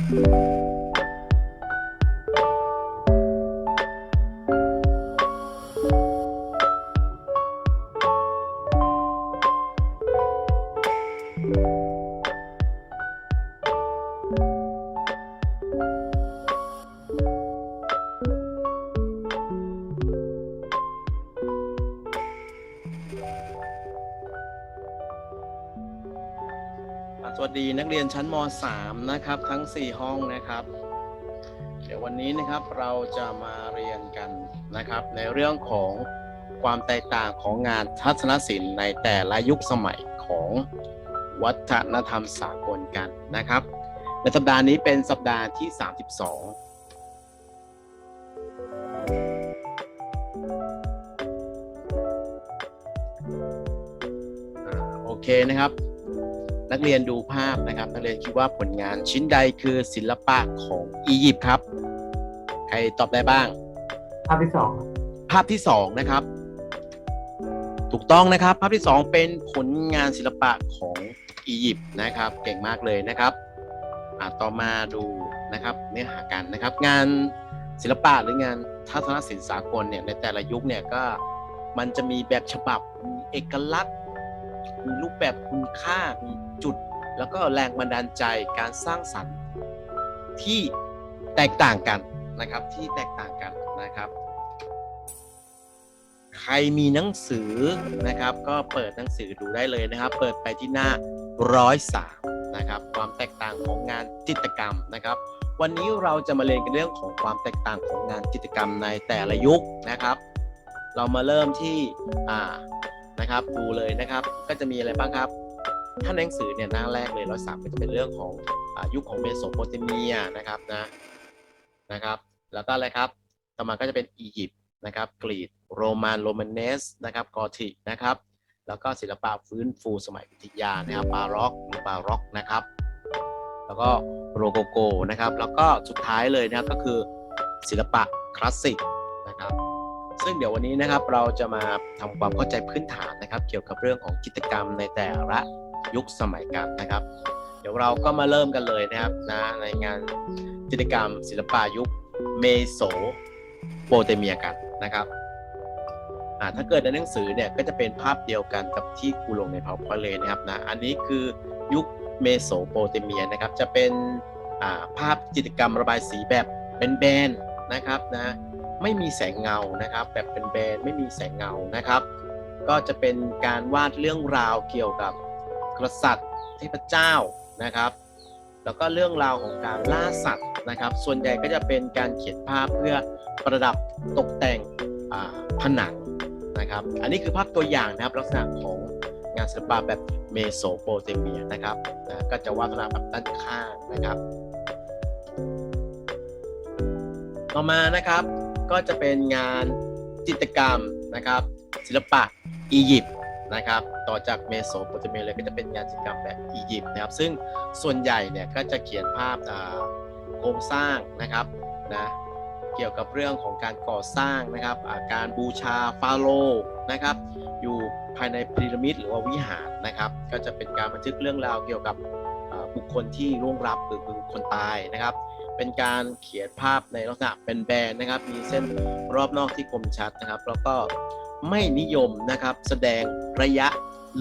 สวัสดีนักเรียนชั้นม .3 นะครับ ทั้ง 4 ห้องนะครับ เดี๋ยววันนี้นะครับเราจะมาเรียนกันนะครับ ในเรื่องของความแตกต่างของงานทัศนศิลป์ในแต่ละยุคสมัยของวัฒนธรรมสากลกันนะครับ ในสัปดาห์นี้เป็นสัปดาห์ที่ 32อ่าโอเคนะครับ นักเรียนดูภาพนะครับนักเรียนคิดว่าผลงานชิ้นใดคือศิลปะของอียิปต์ครับ ใครตอบได้บ้าง ภาพที่สองภาพที่สองนะครับ ถูกต้องนะครับ ภาพที่สองเป็นผลงานศิลปะของอียิปต์นะครับ เก่งมากเลยนะครับอ่าต่อมาดูนะครับเนื้อหากันนะครับ งานศิลปะหรืองานทัศนศิลป์สากลเนี่ยในแต่ละยุคเนี่ยก็มันจะมีแบบฉบับมีเอกลักษณ์ มีรูปแบบคุณค่ามีจุด แล้วก็แรงบันดาลใจการสร้างสรรค์ที่แตกต่างกันนะครับที่แตกต่างกันนะครับ ใครมีหนังสือนะครับ ก็เปิดหนังสือดูได้เลยนะครับ เปิดไปที่หน้าร้อยสามนะครับความแตกต่างของงานจิตรกรรมนะครับ วันนี้เราจะมาเรียนกันเรื่องของความแตกต่างของงานจิตรกรรมในแต่ละยุคนะครับ เรามาเริ่มที่อ่า นะครับ ดูเลยนะครับ ก็จะมีอะไรบ้างครับ ถ้านหนังสือเนี่ยหน้าแรกเลยร้อยสามก็จะเป็นเรื่องของอยุคของเมโสโปเตเมียนะครับนะนะครับ แล้วก็อะไรครับต่อมาก็จะเป็นอียิปต์นะครับกรีกโรมันโรมันเนสนะครับกอธิกนะครับ แล้วก็ศิลปะฟื้นฟูสมัยวิทยานะครับบาร็อกหรือบาร็อกนะครับ แล้วก็โรโกโกนะครับ แล้วก็สุดท้ายเลยนะครับก็คือศิลปะคลาสสิกนะครับ ซึ่งเดี๋ยววันนี้นะครับเราจะมาทำความเข้าใจพื้นฐานนะครับ เกี่ยวกับเรื่องของจิตรกรรมในแต่ละยุคสมัยกันนะครับ เดี๋ยวเราก็มาเริ่มกันเลยนะครับนะในงานจิตรกรรมศิลปะยุคเมโสโปเตเมียกันนะครับอ่าถ้าเกิดในหนังสือเนี่ยก็จะเป็นภาพเดียวกันกับที่ครูลงใน PowerPoint เลยนะครับนะอันนี้คือยุคเมโสโปเตเมียนะครับจะเป็นภาพจิตรกรรมระบายสีแบบแบนๆนะครับนะ ไม่มีแสงเงานะครับ แบบเป็นแบนไม่มีแสงเงานะครับ ก็จะเป็นการวาดเรื่องราวเกี่ยวกับกษัตริย์เทพเจ้านะครับ แล้วก็เรื่องราวของการล่าสัตว์นะครับ ส่วนใหญ่ก็จะเป็นการเขียนภาพเพื่อประดับตกแต่งผนังนะครับ อันนี้คือภาพตัวอย่างนะครับลักษณะของงานศิลปะแบบเมโสโปเตเมียนะครับนะก็จะวาดลักษณะแบบด้านข้างนะครับ ต่อมานะครับ ก็จะเป็นงานจิตรกรรมนะครับ ศิลปะอียิปต์นะครับ ต่อจากเมโสโปเตเมียเลยก็จะเป็นงานจิตรกรรมแบบอียิปต์นะครับ ซึ่งส่วนใหญ่เนี่ยก็จะเขียนภาพโครงสร้างนะครับนะเกี่ยวกับเรื่องของการก่อสร้างนะครับาการบูชาฟาโรห์นะครับ อยู่ภายในพีระมิดหรือว่าวิหารนะครับ ก็จะเป็นการบันทึกเรื่องราวเกี่ยวกับบุคคลที่ร่วงรับหรือบุคคลตายนะครับ เป็นการเขียนภาพในลักษณะเป็นแบนนะครับ มีเส้นรอบนอกที่คมชัดนะครับ แล้วก็ไม่นิยมนะครับ แสดงระยะ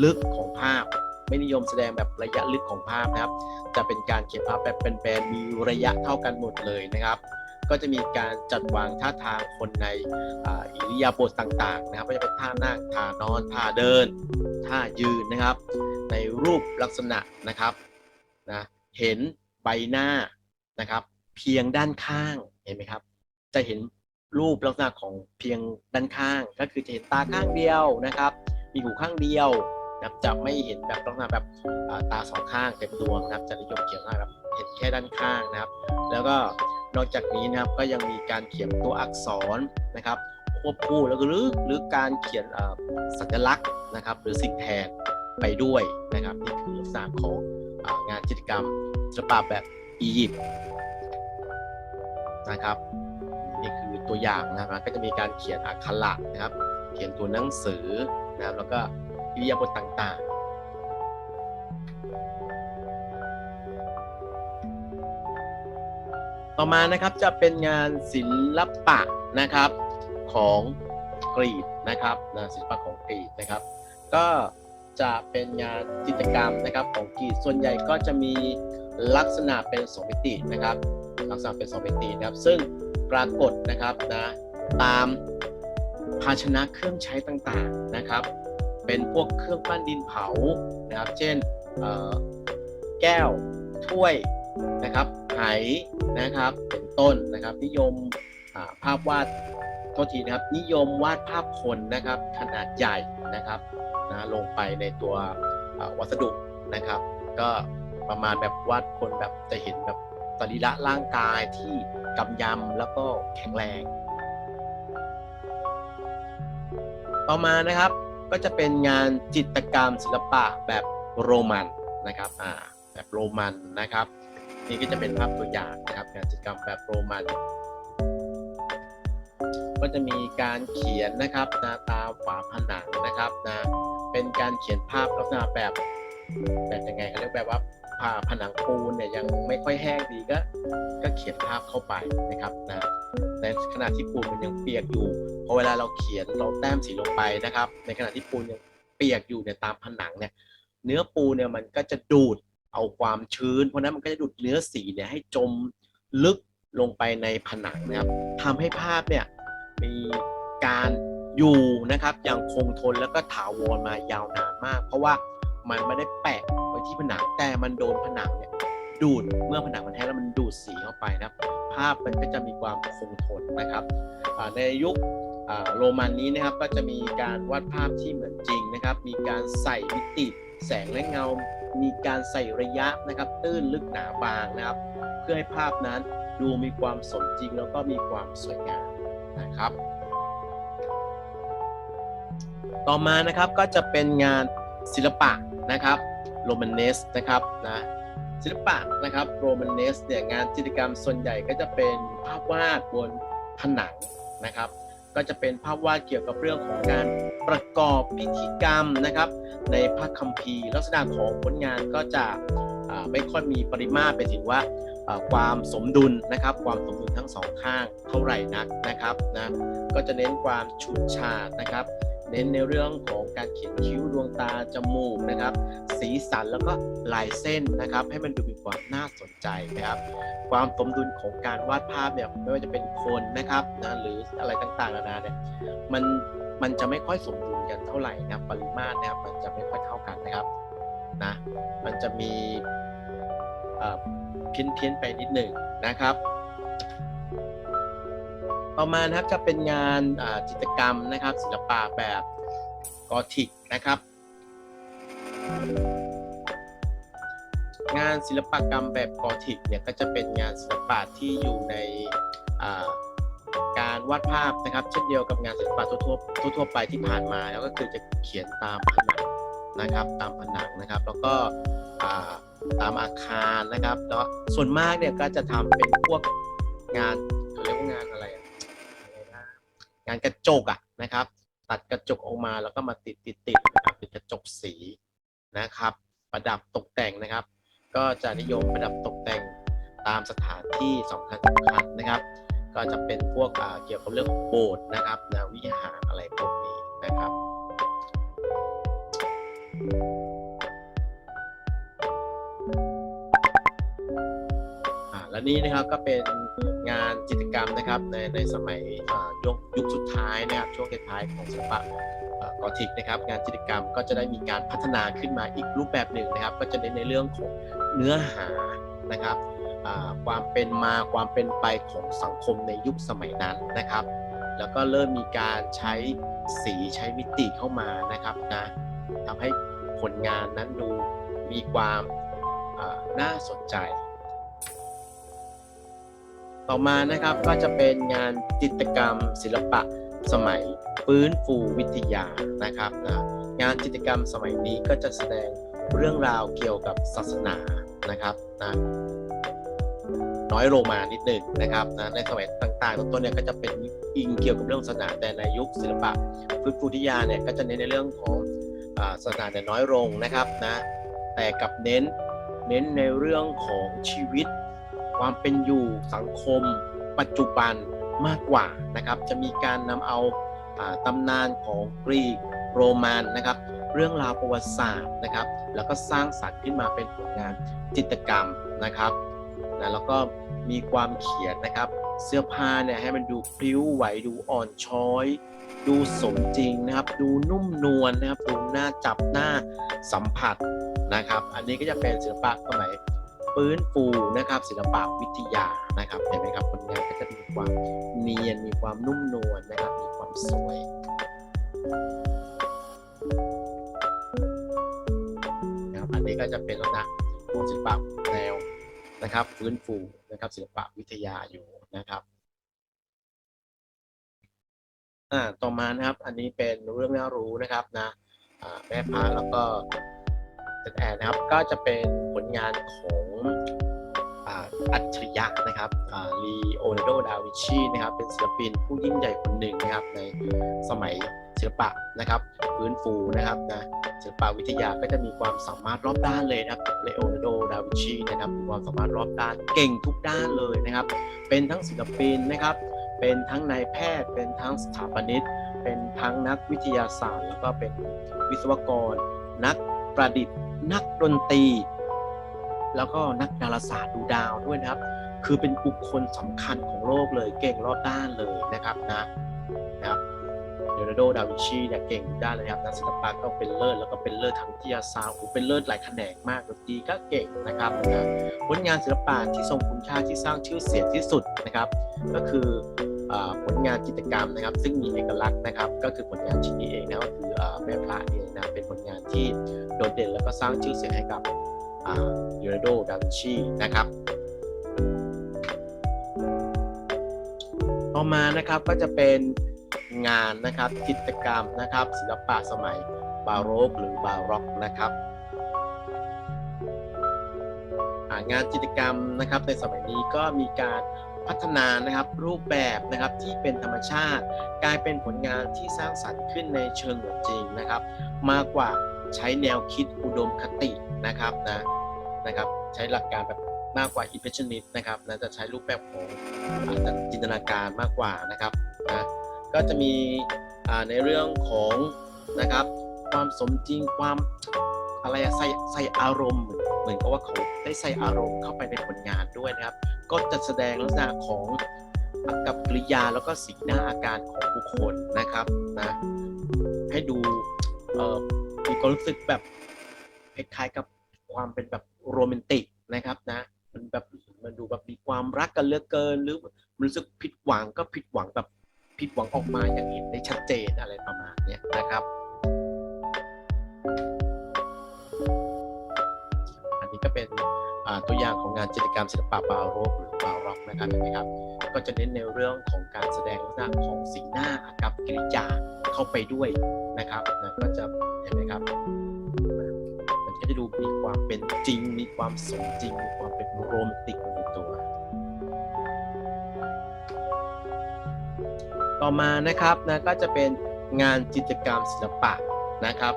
ลึกของภาพ ไม่นิยมแสดงแบบระยะลึกของภาพนะครับ จะเป็นการเขียนภาพแบบเป็นแบนมีระยะเท่ากันหมดเลยนะครับก็จะมีการจัดวางท่าทางคนในอ,อิริยาบถต่างๆนะครับก็จะเป็นท่านั่งท่านอนท่าเดิน ท่ายืนนะครับ ในรูปลักษณะนะครับนะเห็นใบหน้านะครับ เพียงด้านข้างเห็นไหมครับ จะเห็นรูปลักษณะของเพียงด้านข้าง ก็คือจะเห็นตาข้างเดียวนะครับ มีหูข้างเดียวนะครับจะไม่เห็นแบบลักษณะแบบตาสองข้างเต็มดวงนะครับ จะนิยมเขียนแบบเห็นแค่ด้านข้างนะครับ แล้วก็นอกจากนี้นะครับก็ยังมีการเขียนตัวอักษรนะครับควบคู่แล้วก็หรือหรือการเขียนอ่าสัญลักษณ์นะครับ หรือสิ่งแทนไปด้วยนะครับนี่คือลักษณะของงานจิตรกรรมศิลปะแบบอียิปต์ นะครับนี่คือตัวอย่างนะครับก็จะมีการเขียนอักขระนะครับ เขียนตัวหนังสือนะครับ แล้วก็อิริยาบถต่างๆ ต่อมานะครับจะเป็นงานศิลปะนะครับของกรีกนะครับนะศิลปะของกรีกนะครับ ก็จะเป็นงานจิตรกรรมนะครับของกรีกส่วนใหญ่ก็จะมีลักษณะเป็นสองมิตินะครับ ลักษณะเป็นสองมิตินะครับ ซึ่งปรากฏนะครับนะตามภาชนะเครื่องใช้ต่างๆนะครับ เป็นพวกเครื่องปั้นดินเผานะครับ เช่นแก้วถ้วยนะครับไหนะครับเป็นต้นนะครับ นิยมภาพวาดโทษทีนะครับ นิยมวาดภาพคนนะครับ ขนาดใหญ่นะครับนะลงไปในตัววัสดุนะครับ ก็ประมาณแบบวาดคนแบบจะเห็นแบบ สรีระร่างกายที่กำยำแล้วก็แข็งแรง ต่อมานะครับก็จะเป็นงานจิตกรรมศิลปะแบบโรมันนะครับอ่าแบบโรมันนะครับ นี่ก็จะเป็นภาพตัวอย่างนะครับงานจิตกรรมแบบโรมัน ก็จะมีการเขียนนะครับนะตาฝาผนังนะครับนะเป็นการเขียนภาพลักษณะแบบแบบยังไงเขาเรียกแบบว่า ผ่าผนังปูนเนี่ยยังไม่ค่อยแห้งดีก็ ก็เขียนภาพเข้าไปนะครับนะในขณะที่ปูนมันยังเปียกอยู่พอเวลาเราเขียนเราแต้มสีลงไปนะครับ ในขณะที่ปูนยังเปียกอยู่เนี่ยตามผนังเนี่ย เนื้อปูเนี่ยมันก็จะดูดเอาความชื้น เพราะนั้นมันก็จะดูดเนื้อสีเนี่ยให้จมลึกลงไปในผนังนะครับทำให้ภาพเนี่ยมีการอยู่นะครับอย่างคงทนแล้วก็ถาวรมายาวนานมาก เพราะว่ามันไม่ได้แปะ ที่ผนังแต่มันโดนผนังเนี่ยดูดเมื่อผนังมันแห้งแล้วมันดูดสีเข้าไปนะครับภาพมันก็จะมีความคงทนนะครับในยุคโรมันนี้นะครับก็จะมีการวาดภาพที่เหมือนจริงนะครับ มีการใส่มิติแสงและเงา มีการใส่ระยะนะครับตื้นลึกหนาบางนะครับ เพื่อให้ภาพนั้นดูมีความสมจริงแล้วก็มีความสวยงามนะครับ ต่อมานะครับก็จะเป็นงานศิลปะนะครับ โรมันเนสนะครับนะศิลปะนะครับโรมันเนสเนี่ยงานจิตรกรรมส่วนใหญ่ก็จะเป็นภาพวาดบนผนังนะครับ ก็จะเป็นภาพวาดเกี่ยวกับเรื่องของการประกอบพิธีกรรมนะครับ ในพระคัมภีร์ลักษณะของผลงานก็จะไม่ค่อยมีปริมาตรไปถึงว่าอ่าความสมดุลนะครับ ความสมดุลทั้งสองข้างเท่าไหร่นักนะครับนะก็จะเน้นความฉูดฉาดนะครับ เน้นในเรื่องของการเขียนคิ้วดวงตาจมูกนะครับ สีสันแล้วก็ลายเส้นนะครับ ให้มันดูมีความน่าสนใจนะครับ ความสมดุลของการวาดภาพเนี่ยไม่ว่าจะเป็นคนนะครับนะหรืออะไรต่างๆนานาเนี่ยมันมันจะไม่ค่อยสมดุลกันเท่าไหร่นะปริมาตรนะครับมันจะไม่ค่อยเท่ากันนะครับนะมันจะมีเอ่อเพี้ยนเพี้ยนๆไปนิดหนึ่งนะครับ ต่อมานะครับจะเป็นงานจิตรกรรมนะครับ ศิลปะแบบกอธิกนะครับ งานศิลปกรรมแบบกอธิกเนี่ยก็จะเป็นงานศิลปะที่อยู่ในการวาดภาพนะครับ เช่นเดียวกับงานศิลปะทั่วๆทั่วๆไปที่ผ่านมา แล้วก็คือจะเขียนตามผนังนะครับ ตามผนังนะครับ แล้วก็ตามอาคารนะครับแล้วส่วนมากเนี่ยก็จะทำเป็นพวกงาน งานกระจกอะนะครับ ตัดกระจกออกมาแล้วก็มาติดติดติดนะครับเป็นกระจกสีนะครับ ประดับตกแต่งนะครับ ก็จะนิยมประดับตกแต่งตามสถานที่สำคัญสำคัญนะครับ ก็จะเป็นพวกเกี่ยวกับเรื่องของโบสถ์นะครับนะวิหารอะไรพวกนี้นะครับ และนี่นะครับก็เป็นงานจิตรกรรมนะครับในในสมัยยุคยุคสุดท้ายนะครับช่วงท้ายของศิลปะกอธิกนะครับงานจิตรกรรมก็จะได้มีการพัฒนาขึ้นมาอีกรูปแบบหนึ่งนะครับ ก็จะเน้นในเรื่องของเนื้อหานะครับความเป็นมาความเป็นไปของสังคมในยุคสมัยนั้นนะครับ แล้วก็เริ่มมีการใช้สีใช้มิติเข้ามานะครับนะทำให้ผลงานนั้นดูมีความน่าสนใจ ต่อมานะครับก็จะเป็นงานจิตรกรรม ศิลปะสมัยฟื้นฟูวิทยานะครับนะงานจิตรกรรมสมัยนี้ก็จะแสดงเรื่องราวเกี่ยวกับศาสนานะครับนะน้อยโรมานิดหนึ่งนะครับนะในสมัยต่างๆต้นๆเนี่ยก็จะเป็นอิงเกี่ยวกับเรื่องศาสนาแต่ในยุคศิลปะฟื้นฟูวิทยาเนี่ยก็จะเน้นในเรื่องของศาสนาแต่น้อยลงนะครับนะแต่กับเน้นเน้นในเรื่องของชีวิต ความเป็นอยู่สังคม ปัจจุบันมากกว่านะครับ จะมีการนำเอาตำนานของกรีกโรมันนะครับ เรื่องราวประวัติศาสตร์นะครับ แล้วก็สร้างสรรค์ขึ้นมาเป็นผลงานจิตรกรรมนะครับนะแล้วก็มีความเขียนนะครับ เสื้อผ้าเนี่ยให้มันดูพลิ้วไหวดูอ่อนช้อย ดูสมจริงนะครับ ดูนุ่มนวลนะครับ ดูหน่าจับหน้าสัมผัสนะครับ อันนี้ก็จะเป็นศิลปะสมัย ฟื้นฟูนะครับศิลปะวิทยานะครับเห็นไหมครับผลงานก็จะมีความเนียนมีความนุ่มนวลนะครับมีความสวยนะครับอันนี้ก็จะเป็นลักษณะของศิลปะแนวนะครับฟื้นฟูนะครับศิลปะวิทยาอยู่นะครับอ่าต่อมานะครับอันนี้เป็นเรื่องน่ารู้นะครับนะแม่พระแล้วก็ เซนแอนนะครับ ก็จะเป็นผลงานของอัจฉริยะนะครับลีโอนาร์โด ดาวิชีนะครับ เป็นศิลปินผู้ยิ่งใหญ่คนหนึ่งนะครับ ในสมัยศิลปะนะครับฟื้นฟูนะครับนะศิลปะวิทยาก็จะมีความสามารถรอบด้านเลยนะครับเลโอนาร์โด ดาวิชีนะครับมีความสามารถรอบด้านเก่งทุกด้านเลยนะครับ เป็นทั้งศิลปินนะครับ เป็นทั้งนายแพทย์ เป็นทั้งสถาปนิกเป็นทั้งนักวิทยาศาสตร์ แล้วก็เป็นวิศวกร นักประดิษฐ์ นักดนตรี แล้วก็นักดาราศาสตร์ดูดาวด้วยนะครับ คือเป็นบุคคลสำคัญของโลกเลยเก่งรอบด้านเลยนะครับนะนะครับเลโอร์โดดาวิชีเนี่ยเก่งด้านเลยครับนักศิลปะก็เป็นเลิศแล้วก็เป็นเลิศทางวิทยาศาสตร์เป็นเลิศหลายแขนงมากดนตรีก็เก่งนะครับนะผลงานศิลปะที่ทรงคุณค่าที่สร้างชื่อเสียงที่สุดนะครับ ก็คือผลงานจิตรกรรมนะครับ ซึ่งมีเอกลักษณ์นะครับ ก็คือผลงานชิ้นนี้เองนะก็คือ แม่พระเองนะเป็นผลงานที่โดดเด่นแล้วก็สร้างชื่อเสียงให้กับเลโอนาร์โดดาวินชีนะครับ ต่อมานะครับก็จะเป็นงานนะครับจิตกรรมนะครับ ศิลปะสมัยบาโรกหรือบาร็อกนะครับงานจิตกรรมนะครับในสมัยนี้ก็มีการ พัฒนานะครับรูปแบบนะครับที่เป็นธรรมชาติ กลายเป็นผลงานที่สร้างสรรค์ขึ้นในเชิงเหมือนจริงนะครับ มากกว่าใช้แนวคิดอุดมคตินะครับนะนะครับใช้หลักการแบบมากกว่า impressionist นะครับนะจะใช้รูปแบบของอาจินตนาการมากกว่านะครับนะก็จะมีในเรื่องของนะครับความสมจริงความอะไรใส่ใส่อารมณ์ เหมือนกับว่าเขาได้ใส่อารมณ์เข้าไปในผลงานด้วยนะครับ ก็จะแสดงลักษณะของกับกริยาแล้วก็สีหน้าอาการของบุคคลนะครับนะให้ดูมีความรู้สึกแบบคล้ายๆกับความเป็นแบบโรแมนติกนะครับนะมันแบบมันดูแบบมีความรักกันเลือกเกิน หรือมันรู้สึกผิดหวังก็ผิดหวังแบบผิดหวังออกมาอย่างเห็นได้ชัดเจนอะไรประมาณนี้นะครับ อันนี้ก็เป็น ตัวอย่างของงานจิตรกรรมศิลปะบาโรกหรือบาร็อกนะครับเห็นไหมครับ ก็จะเน้นในเรื่องของการแสดงลักษณะของสีหน้าอากับกิริยาเข้าไปด้วยนะครับนะก็จะเห็นไหมครับ มันก็จะดูมีความเป็นจริง มีความสมจริง มีความเป็นโรแมนติกอยู่ในตัว ต่อมานะครับนะก็จะเป็นงานจิตรกรรมศิลปะนะครับ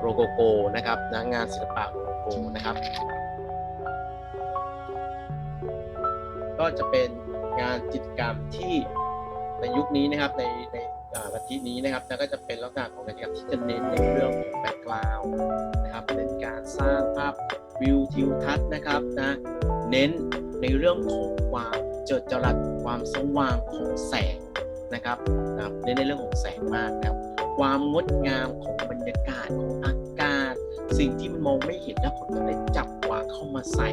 โรโกโกนะครับนะงานศิลปะโรโกโกนะครับ จะเป็นงานจิตรกรรมที่ในยุคนี้นะครับในในอ่าลัทธินี้นะครับแล้วก็จะเป็นลักษณะของงานจิตรกรรมที่จะเน้นในเรื่องของแบ็กกราวด์นะครับเป็นการสร้างภาพวิวทิวทัศน์นะครับนะเน้นในเรื่องของความเจิดจรัสความสว่างของแสงนะครับนะเน้นในเรื่องของแสงมากนะครับ ความงดงามของบรรยากาศของอากาศ สิ่งที่มันมองไม่เห็นแล้วคนก็เลยจับวางเข้ามาใส่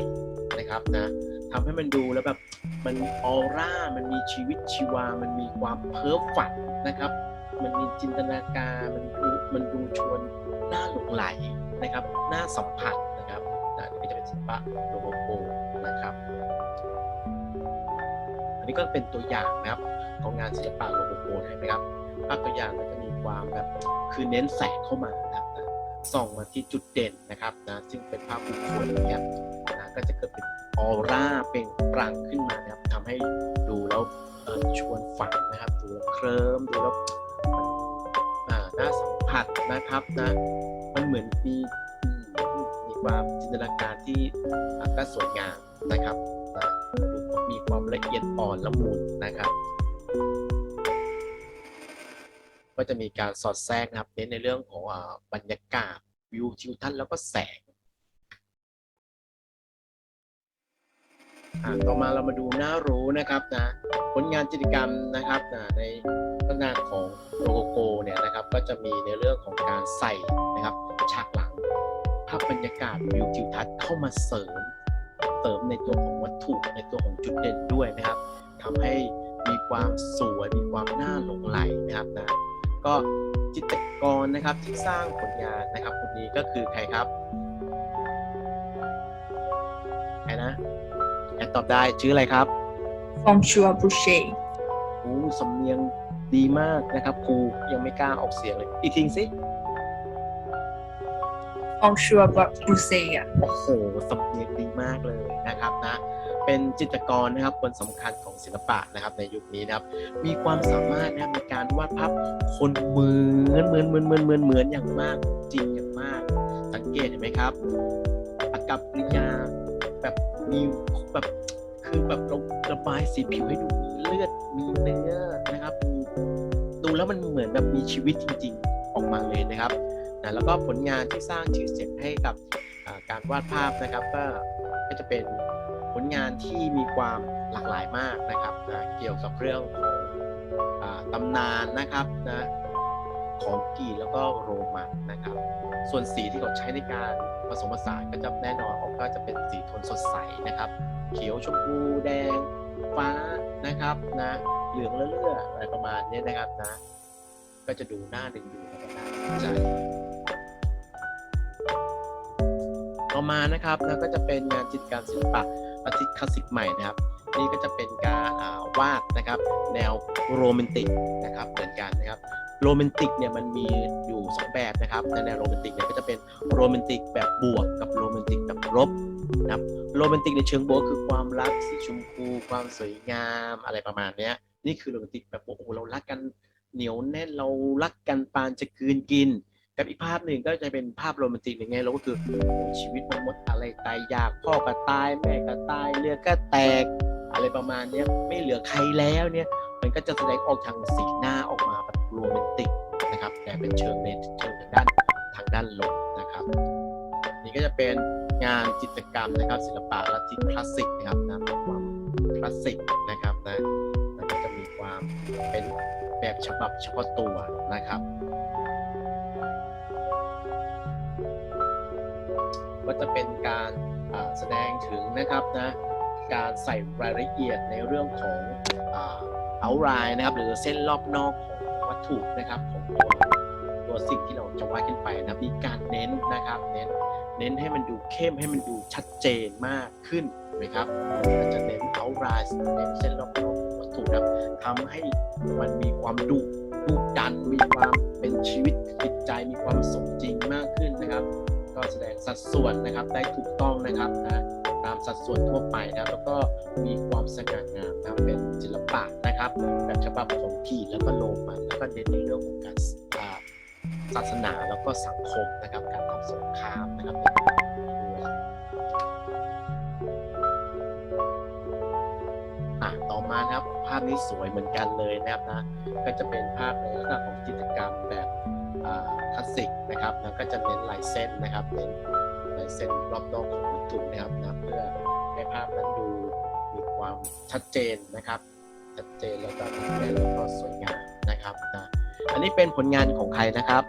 นะครับนะ ทำให้มันดูแล้วแบบมันออร่ามันมีชีวิตชีวา มันมีความเพ้อฝันนะครับ มันมีจินตนาการมันดูมันดูชวนน่าหลงไหลนะครับน่าสัมผัสนะครับนะอันนี่ก็จะเป็นศิลปะโรโบโกนะครับ อันนี้ก็เป็นตัวอย่างนะครับของงานศิลปะโรโบโกเห็นไหมครับภาพตัวอย่างมันจะมีความแบบคือเน้นแสงเข้ามานะครับ ส่องมาที่จุดเด่นนะครับนะซึ่งเป็นภาพบุคคลอย่างเงี้ยนะก็จะเกิดเป็นออร่าเปล่งปลั่งขึ้นมานะครับทำให้ดูแล้วชวนฝันนะครับดูแล้วเคลิ้มดูแล้วน่าสัมผัสนะครับนะมันเหมือนมีมีความจินตนาการที่ก็สวยงามนะครับนะมีความละเอียดอ่อนละมุนนะครับ ก็จะมีการสอดแทรกนะครับเน้นในเรื่องของอบรรยากาศวิวทิวทัศน์แล้วก็แสงต่อมาเรามาดูหน้ารู้นะครับนะผลงานจิตรกรรมนะครับนะในลักษณะของโรโกโกเนี่ยนะครับก็จะมีในเรื่องของการใส่นะครับฉากหลังภาพบรรยากาศวิวทิวทัศน์เข้ามาเสริมเสริมในตัวของวัตถุในตัวของจุดเด่นด้วยนะครับทำให้มีความสวยมีความน่าหลงไหลนะครับนะ ก็จิตรกรนะครับที่สร้างผลงานนะครับคนนี้ก็คือใครครับใครนะแอนตอบได้ชื่ออะไรครับฟองชัวบรูเช่โอ้สำเนียงดีมากนะครับครูยังไม่กล้าออกเสียงเลยอีกทีสิฟองชัวบรูเช่อะโอ้โหสำเนียงดีมากเลยนะครับนะ เป็นจิตรกรนะครับคนสำคัญของศิลปะนะครับในยุคนี้นะครับ มีความสามารถนะครับในการวาดภาพคนเหมือนเหมือนเหมือนเหมือนเหมือนเหมือนอย่างมากจริงอย่างมาก สังเกตเห็นไหมครับอากับกริยาแบบมีแบบคือแบบระบายสีผิวให้ดูมีเลือดมีเนื้อนะครับดูแล้วมันเหมือนแบบมีชีวิตจริง ๆ ออกมาเลยนะครับนะแล้วก็ผลงานที่สร้างชื่อเสียงให้กับการวาดภาพนะครับก็ก็จะเป็น ลงานที่มีความหลากหลายมากนะครับนะเกี่ยวกับเรื่องของอตำนานนะครับนะของกรีกแล้วก็โรมันนะครับ ส่วนสีที่เขาใช้ในการผสมผสานก็จะแน่นอนออกก็จะเป็นสีโทนสดใสนะครับ เขียวชมพูแดง ฟ้านะครับนะเหลืองเลื่อๆอะไรประมาณนี้นะครับนะ ก็จะดูน่าดึงดูแล้วก็น่าสนใจต่อมานะครับนะก็จะเป็นงานจิตกรรมศิลปะ อาทิตย์คลาสสิกใหม่นะครับ นี่ก็จะเป็นการาวาดนะครับแนวโรแมนติกนะครับเหมือนกันนะครับโรแมนติกเนี่ยมันมีอยู่สองแบบนะครับในแนวโรแมนติกเนี่ยก็จะเป็นโรแมนติกแบบบวกกับโรแมนติกแบบลบนะครับโรแมนติกในเชิงบวกคือความรักสีชมพู ความสวยงามอะไรประมาณนี้นี่คือโรแมนติกแบบโอ้โหเรารักกันเหนียวแน่นเรารักกันปานจะกลืนกิน กับอีกภาพหนึ่งก็จะเป็นภาพโรแมนติกในแง่ลบก็คือชีวิตมันหมดอะไรตายยากพ่อก็ตายแม่ก็ตายเรือก็แตกอะไรประมาณเนี้ยไม่เหลือใครแล้วเนี่ยมันก็จะแสดงออกทางสีหน้าออกมาแบบโรแมนติกนะครับแต่เป็นเชิงในเชิงทางด้านทางด้านลบนะครับ นี่ก็จะเป็นงานจิตรกรรมนะครับ ศิลปะลัทธิคลาสสิกนะครับนะมีความคลาสสิกนะครับนะแล้วก็จะมีความเป็นแบบฉบับเฉพาะตัวนะครับ ก็จะเป็นการแสดงถึงนะครับนะการใส่รายละเอียดในเรื่องของเอารายนะครับ หรือเส้นรอบนอกของวัตถุนะครับของตัวตัวสิ่งที่เราจะวาดขึ้นไปนะมีการเน้นนะครับเน้นเน้นให้มันดูเข้มให้มันดูชัดเจนมากขึ้นนะครับก็จะเน้นเอารายเน้นเส้นรอบนอกวัตถุนะครับทำให้มันมีความดุดุดันมีความเป็นชีวิตจิตใจมีความสมจริงมากขึ้นนะครับ ก็แสดงสัดส่วนนะครับ ได้ถูกต้องนะครับนะตามสัดส่วนทั่วไปนะครับ แล้วก็มีความสง่างามนะเป็นศิลปะนะครับ แบบฉบับของกีแล้วก็โรมันแล้วก็เน้นในเรื่องของการศาสนาแล้วก็สังคมนะครับ การทำสงครามนะครับต่อมานะครับภาพนี้สวยเหมือนกันเลยนะครับนะก็จะเป็นภาพในลักษณะของจิตกรรมแบบ คลาสสิกนะครับแล้วก็จะเน้นลายเส้นนะครับเน้นลายเส้นรอบนอกของวัตถุนะครับนะเพื่อให้ภาพนั้นดูมีความชัดเจนนะครับ ชัดเจนแล้วก็แล้วก็สวยงามนะครับนะอันนี้เป็นผลงานของใครนะครับ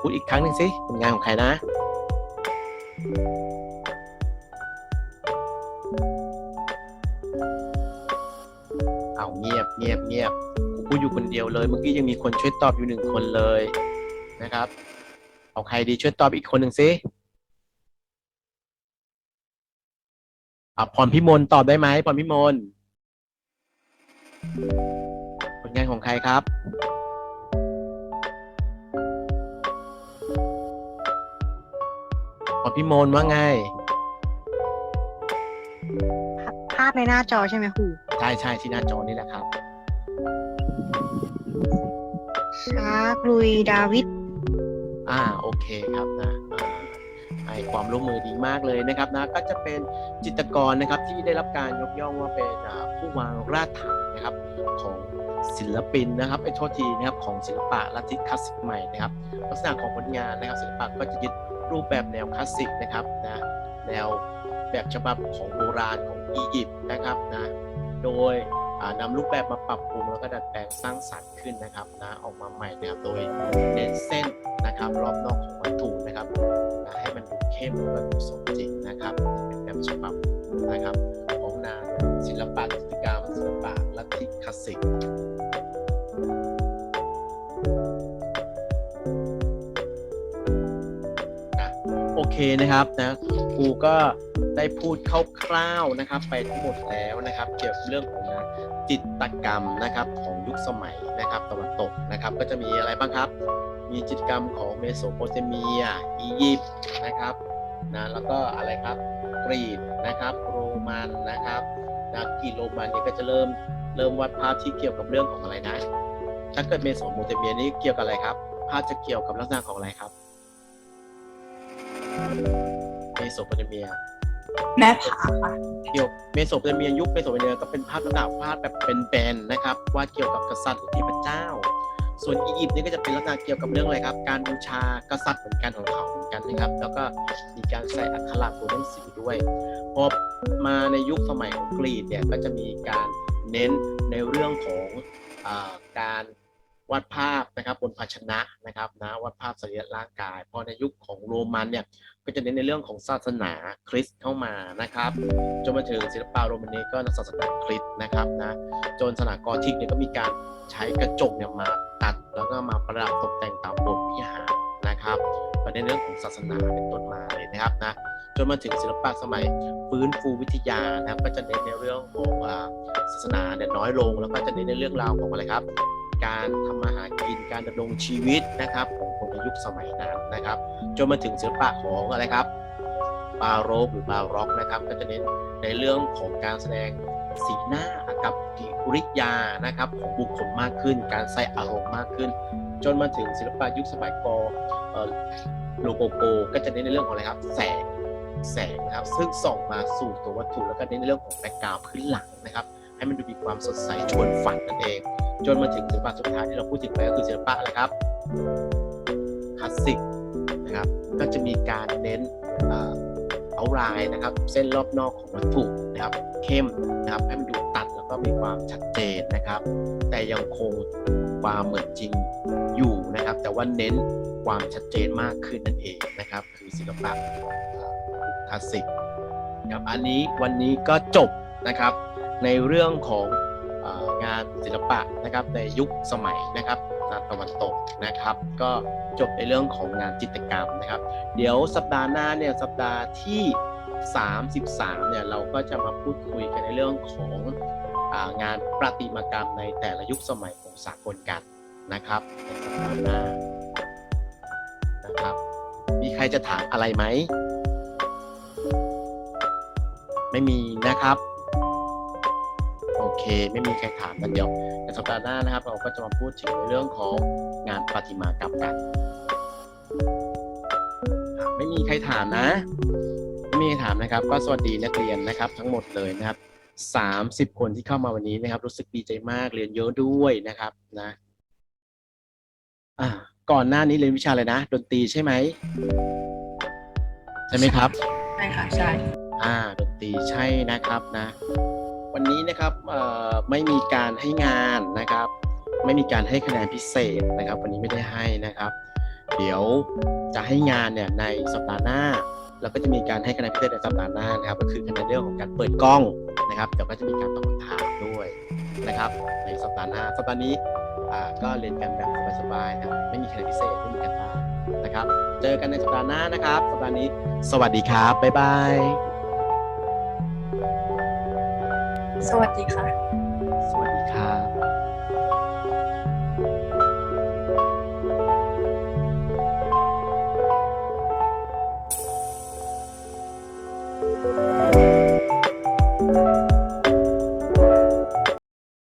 พูดอีกครั้งหนึ่งสิผลงานของใครนะ เดียวเลย เมื่อกี้ยังมีคนช่วยตอบอยู่หนึ่งคนเลยนะครับ เอาใครดีช่วยตอบอีกคนหนึ่งสิอะพรพิมลตอบได้ไหมพรพิมลผลงานของใครครับ พรพิมลว่าไง ภาพในหน้าจอใช่ไหมครู ใช่ใช่ที่หน้าจอนี่แหละครับ ชาร์กลุยดาวิด อ่าโอเคครับนะให้ความร่วมมือดีมากเลยนะครับนะก็จะเป็นจิตรกรนะครับที่ได้รับการยกย่องว่าเป็นผู้วางรากฐานนะครับของศิลปินนะครับไอ้โทษทีนะครับของศิลปะลัทธิคลาสสิกใหม่นะครับ ลักษณะของผลงานนะครับศิลปะก็จะยึดรูปแบบแนวคลาสสิกนะครับนะแนวแบบฉบับของโบราณของอียิปต์นะครับนะโดย นำรูปแบบมาปรับปรุงแล้วก็ดัดแปลงสร้างสรรค์ขึ้นนะครับนะออกมาใหม่นะครับโดยเน้นเส้นนะครับรอบนอกของวัตถุนะครับนะให้มันดูเข้มแล้วก็ดูสมจริงนะครับเป็นแบบฉบับนะครับของนาศิลปะจิตกรรมศิลปะลัทธิคลาสสิกโอเคนะครับนะครูก็ได้พูดคร่าวๆนะครับ ไปทั้งหมดแล้วนะครับ เกี่ยวกับเรื่องของ จิตกรรมนะครับของยุคสมัยนะครับตะวันตกนะครับ ก็จะมีอะไรบ้างครับ มีจิตกรรมของเมโสโปเตเมีย อียิปต์นะครับนะแล้วก็อะไรครับกรีกนะครับ โรมันนะครับนะกรีโรมันเนี่ยก็จะเริ่มเริ่มวาดภาพที่เกี่ยวกับเรื่องของอะไรนะ ถ้าเกิดเมโสโปเตเมียนี่เกี่ยวกับอะไรครับ ภาพจะเกี่ยวกับลักษณะของอะไรครับเมโสโปเตเมีย แม่ผาค่ะ เกี่ยวเมโสโปเตเมียยุคเมโสโปเตเมียก็เป็นภาพลักษณะวาดแบบเป็นแบนๆนะครับวาดเกี่ยวกับกษัตริย์หรือเทพเจ้า ส่วนอียิปต์นี่ก็จะเป็นลักษณะเกี่ยวกับเรื่องอะไรครับ การบูชากษัตริย์เหมือนกันของเขาเหมือนกันนะครับ แล้วก็มีการใส่อักขระตัวหนังสือด้วยพอมาในยุคสมัยของกรีกเนี่ยก็จะมีการเน้นในเรื่องของอการวาดภาพนะครับบนภาชนะนะครับนะวาดภาพสรีระร่างกายพอในยุคของโรมันเนี่ย ก็จะเน้นในเรื่องของศาสนาคริสต์เข้ามานะครับ จนมาถึงศิลปะโรมานีก็ศาสนาคริสต์นะครับนะจนศาสนากอธิกเนี่ยก็มีการใช้กระจกเนี่ยมาตัดแล้วก็มาประดับตกแต่งตามโบสถ์วิหารนะครับก็นเรื่องของศาสนาเป็นต้นมาเลยนะครับนะจนมาถึงศิลปะสมัยฟื้นฟูวิทยานะครับก็จะเน้นในเรื่องของศาสนาเนี่ยน้อยลง แล้วก็จะเน้นในเรื่องราวของอะไรครับ การทำมาหากินการดำรงชีวิตนะครับของคนในยุคสมัยนั้นนะครับ จนมาถึงศิลปะของอะไรครับบาโรกหรือบาร็อกนะครับ ก็จะเน้นในเรื่องของการแสดงสีหน้าอากับกิริยานะครับของบุคคลมากขึ้น การใส่อารมณ์มากขึ้น จนมาถึงศิลปะยุคสมัยกอโลโกโก ก็จะเน้นในเรื่องของอะไรครับ แสงแสงนะครับซึ่งส่องมาสู่ตัววัตถุแล้วก็เน้นในเรื่องของแบ็กกราวพื้นหลังนะครับ ให้มันดูมีความสดใสชวนฝันนั่นเอง จนมาถึงศิลปะสุดท้ายที่เราพูดถึงไปก็คือศิลปะอะไรครับคลาสสิกนะครับก็จะมีการเน้นเอารายนะครับ เส้นรอบนอกของวัตถุนะครับ เข้มนะครับให้มันดูตัดแล้วก็มีความชัดเจนนะครับ แต่ยังคงความเหมือนจริงอยู่นะครับ แต่ว่าเน้นความชัดเจนมากขึ้นนั่นเองนะครับ คือศิลปะคลาสสิกครับอันนี้วันนี้ก็จบนะครับในเรื่องของ งานศิลปะนะครับในยุคสมัยนะครับตะวันตกนะครับ ก็จบในเรื่องของงานจิตรกรรมนะครับ เดี๋ยวสัปดาห์หน้าเนี่ยสัปดาห์ที่ 33เนี่ยเราก็จะมาพูดคุยกันในเรื่องของงานประติมากรรมในแต่ละยุคสมัยของสากลกันนะครับในสัปดาห์หน้านะครับ มีใครจะถามอะไรไหม ไม่มีนะครับ เค ไม่มีใครถามกันเดี๋ยวในสัปดาห์หน้านะครับ เราก็จะมาพูดถึงในเรื่องของงานประติมากรรมกันอะไม่มีใครถามนะ ไม่มีใครถามนะครับ ก็สวัสดีนักเรียนนะครับ ทั้งหมดเลยนะครับสามสิบคนที่เข้ามาวันนี้นะครับ รู้สึกดีใจมากเรียนเยอะด้วยนะครับนะอ่าก่อนหน้านี้เรียนวิชาอะไรนะ ดนตรีใช่ไหมใช่ไหมครับ ใช่ค่ะ ใช่ อ่า ดนตรีใช่นะครับนะ วันนี้นะครับไม่มีการให้งานนะครับ ไม่มีการให้คะแนนพิเศษนะครับ วันนี้ไม่ได้ให้นะครับ เดี๋ยวจะให้งานเนี่ยในสัปดาห์หน้าเราก็จะมีการให้คะแนนพิเศษในสัปดาห์หน้านะครับ ก็คือคะแนนเรื่องของการเปิดกล้องนะครับเดี๋ยวก็จะมีการตอบคำถามด้วยนะครับ ในสัปดาห์หน้าสัปดาห์นี้ก็เรียนกันแบบสบายๆนะครับไม่มีคะแนนพิเศษไม่มีการบ้านนะครับ เจอกันในสัปดาห์หน้านะครับ สัปดาห์นี้ สวัสดีครับบ๊ายบาย สวัสดีค่ะ